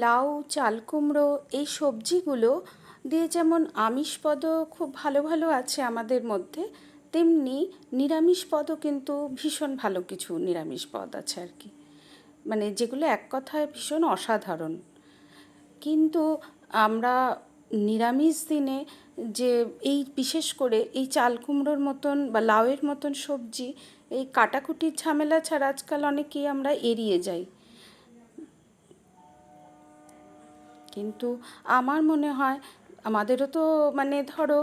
লাউ, চাল কুমড়ো এই সবজিগুলো দিয়ে যেমন আমিষ পদও খুব ভালো ভালো আছে আমাদের মধ্যে, তেমনি নিরামিষ পদও কিন্তু ভীষণ ভালো কিছু নিরামিষ পদ আছে আর কি। মানে যেগুলো এক কথায় ভীষণ অসাধারণ। কিন্তু আমরা নিরামিষ দিনে যে এই বিশেষ করে এই চাল কুমড়োর মতন বা লাউয়ের মতন সবজি, এই কাটাকুটির ঝামেলা ছাড়া আজকাল অনেকেই আমরা এড়িয়ে যাই। কিন্তু আমার মনে হয় আমাদেরও তো মানে ধরো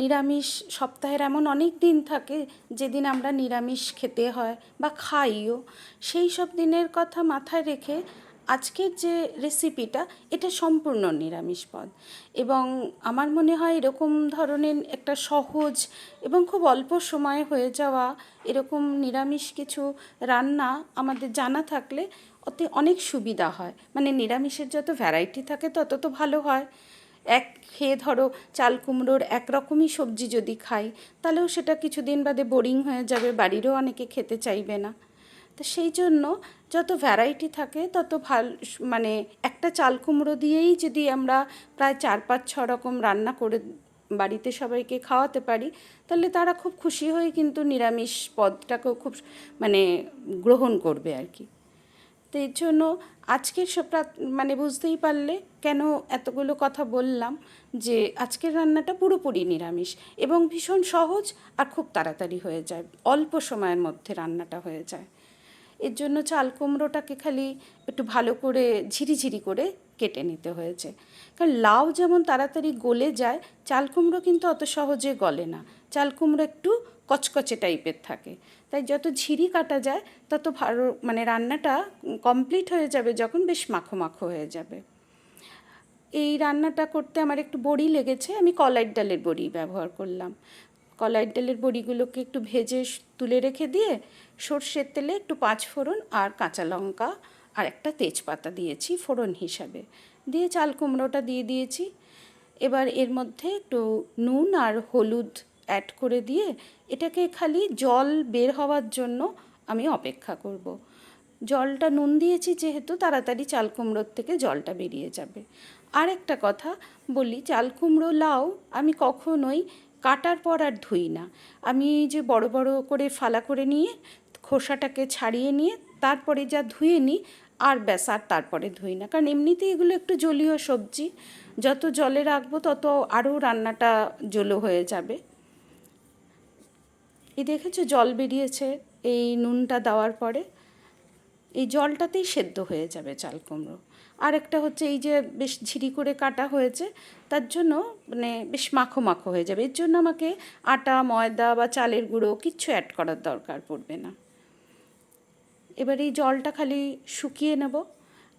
নিরামিষ সপ্তাহের এমন অনেক দিন থাকে যেদিন আমরা নিরামিষ খেতে হয় বা খাইও। সেই সব দিনের কথা মাথায় রেখে আজকের যে রেসিপিটা এটা সম্পূর্ণ নিরামিষ পদ। এবং আমার মনে হয় এরকম ধরনের একটা সহজ এবং খুব অল্প সময়ে হয়ে যাওয়া এরকম নিরামিষ কিছু রান্না আমাদের জানা থাকলে ওতে অনেক সুবিধা হয়। মানে নিরামিষের যত ভ্যারাইটি থাকে তত তো ভালো হয়। এক খেয়ে ধরো চাল কুমড়োর একরকমই সবজি যদি খাই, তাহলেও সেটা কিছুদিন বাদে বোরিং হয়ে যাবে, বাড়িরও অনেকে খেতে চাইবে না। তো সেই জন্য যত ভ্যারাইটি থাকে, তত ভালো মানে একটা চাল কুমড়ো দিয়েই যদি আমরা প্রায় চার পাঁচ ছ রকম রান্না করে বাড়িতে সবাইকে খাওয়াতে পারি, তাহলে তারা খুব খুশি হয়ে কিন্তু নিরামিষ পদটাকেও খুব মানে গ্রহণ করবে আর কি। তো এর জন্য আজকের সব মানে বুঝতেই পারলে কেন এতগুলো কথা বললাম যে আজকের রান্নাটা পুরোপুরি নিরামিষ এবং ভীষণ সহজ আর খুব তাড়াতাড়ি হয়ে যায়, অল্প সময়ের মধ্যে রান্নাটা হয়ে যায়। এর জন্য চাল কুমড়োটাকে খালি একটু ভালো করে ঝিরিঝিরি করে কেটে নিতে হয়েছে। কারণ লাউ যেমন তাড়াতাড়ি গলে যায় চাল কুমড়ো কিন্তু অত সহজে গলে না। চাল কুমড়ো একটু কচকচে টাইপের থাকে। তাই যত ঝিরি কাটা যায়, তত ভালো মানে রান্নাটা কমপ্লিট হয়ে যাবে যখন বেশ মাখো মাখো হয়ে যাবে। এই রান্নাটা করতে আমার একটু বড়ি লেগেছে, আমি কলাইয়ের ডালের বড়ি ব্যবহার করলাম। কলাইয়ের ডালের বড়িগুলোকে একটু ভেজে তুলে রেখে দিয়ে সর্ষের তেলে একটু পাঁচ ফোড়ন আর কাঁচা লঙ্কা আর একটা তেজপাতা দিয়েছি ফোড়ন হিসাবে। দিয়ে চাল কুমড়োটা দিয়ে দিয়েছি। এবার এর মধ্যে একটু নুন আর হলুদ অ্যাড করে দিয়ে এটাকে খালি জল বের হওয়ার জন্য আমি অপেক্ষা করব। জলটা নুন দিয়েছি যেহেতু তাড়াতাড়ি চাল কুমড়োর থেকে জলটা বেরিয়ে যাবে। আর একটা কথা বলি, চাল কুমড়ো লাউ আমি কখনোই কাটার পর আর ধুই না। আমি এই যে বড় বড় করে ফালা করে নিয়ে, খোসাটাকে ছাড়িয়ে নিয়ে, তারপরে যা ধুয়ে নিই, আর ব্যাস, আর তারপরে ধুই না। কারণ এমনিতেই এগুলো একটু জলীয় সবজি। যত জলে রাখব, তত আরও রান্নাটা জলো হয়ে যাবে। এই দেখেছ, জল বেরিয়েছে। এই নুনটা দেওয়ার পরে এই জলটাতেই সেদ্ধ হয়ে যাবে চাল কুমড়ো। আর একটা হচ্ছে এই যে বেশ ঝিরি করে কাটা হয়েছে, তার জন্য মানে বেশ মাখো মাখো হয়ে যাবে। এর জন্য আমাকে আটা, ময়দা বা চালের গুঁড়ো কিচ্ছু অ্যাড করার দরকার পড়বে না। এবার এই জলটা খালি শুকিয়ে নেব।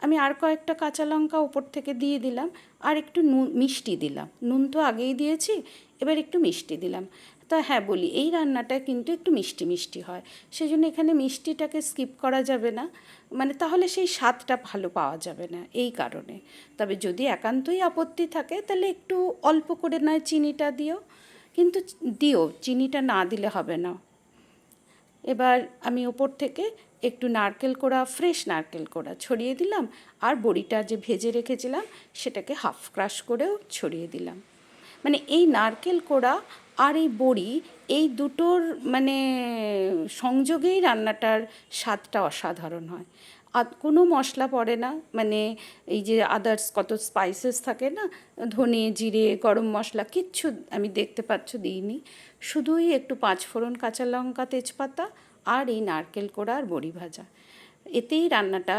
আমি আর কয়েকটা কাঁচা লঙ্কা ওপর থেকে দিয়ে দিলাম, আর একটু নুন, মিষ্টি দিলাম। নুন তো আগেই দিয়েছি এবার একটু মিষ্টি দিলাম। তা হ্যাঁ বলি, এই রান্নাটা কিন্তু একটু মিষ্টি মিষ্টি হয়। সেই জন্য এখানে মিষ্টিটাকে স্কিপ করা যাবে না। মানে তাহলে সেই স্বাদটা ভালো পাওয়া যাবে না, এই কারণে। তবে যদি একান্তই আপত্তি থাকে, তাহলে একটু অল্প করে নয় চিনিটা দিও। কিন্তু দিও, চিনিটা না দিলে হবে না। এবার আমি ওপর থেকে একটু নারকেল কোড়া, ফ্রেশ নারকেল কোড়া ছড়িয়ে দিলাম। আর বড়িটা যে ভেজে রেখেছিলাম, সেটাকে হাফ ক্রাশ করেও ছড়িয়ে দিলাম। মানে এই নারকেল কোড়া আর এই বড়ি, এই দুটোর মানে সংযোগেই রান্নাটার স্বাদটা অসাধারণ হয়। আর কোনো মশলা পড়ে না মানে এই যে আদার্স কত স্পাইসেস থাকে না, ধনে, জিরে, গরম মশলা, কিচ্ছু আমি দেখতে পাচ্ছ দিইনি। শুধুই একটু পাঁচ ফোড়ন কাঁচা লঙ্কা, তেজপাতা আর এই নারকেল কোড়া আর বড়ি ভাজা। এতেই রান্নাটা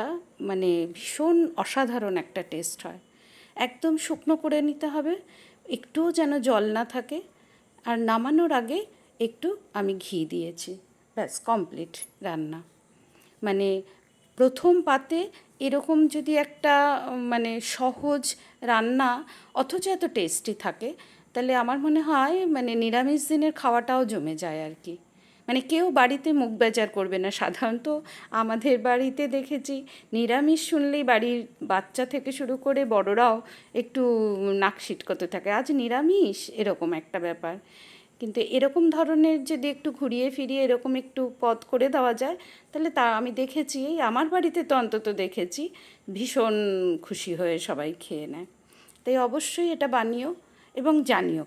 মানে ভীষণ অসাধারণ একটা টেস্ট হয়। একদম শুকনো করে নিতে হবে একটুও যেন জল না থাকে। আর নামানোর আগে একটু আমি ঘি দিয়েছি। ব্যাস কমপ্লিট রান্না। মানে প্রথম পাতে এরকম যদি একটা মানে সহজ রান্না, অথচ এত টেস্টি থাকে, তাহলে আমার মনে হয় মানে নিরামিষ দিনের খাওয়াটাও জমে যায় আর কি। মানে কেউ বাড়িতে মুখ বেজার করবে না। সাধারণত আমাদের বাড়িতে দেখেছি, নিরামিষ শুনলেই বাড়ির বাচ্চা থেকে শুরু করে বড়রাও একটু নাক সিটকতে থাকে। আজ নিরামিষ এরকম একটা ব্যাপার। কিন্তু এরকম ধরনের যদি একটু ঘুরিয়ে ফিরিয়ে এরকম একটু পদ করে দেওয়া যায়, তাহলে তা আমি দেখেছি, এই আমার বাড়িতে তো অন্তত দেখেছি, ভীষণ খুশি হয়ে সবাই খেয়ে নেয়। তাই অবশ্যই এটা বানিও এবং জানিও।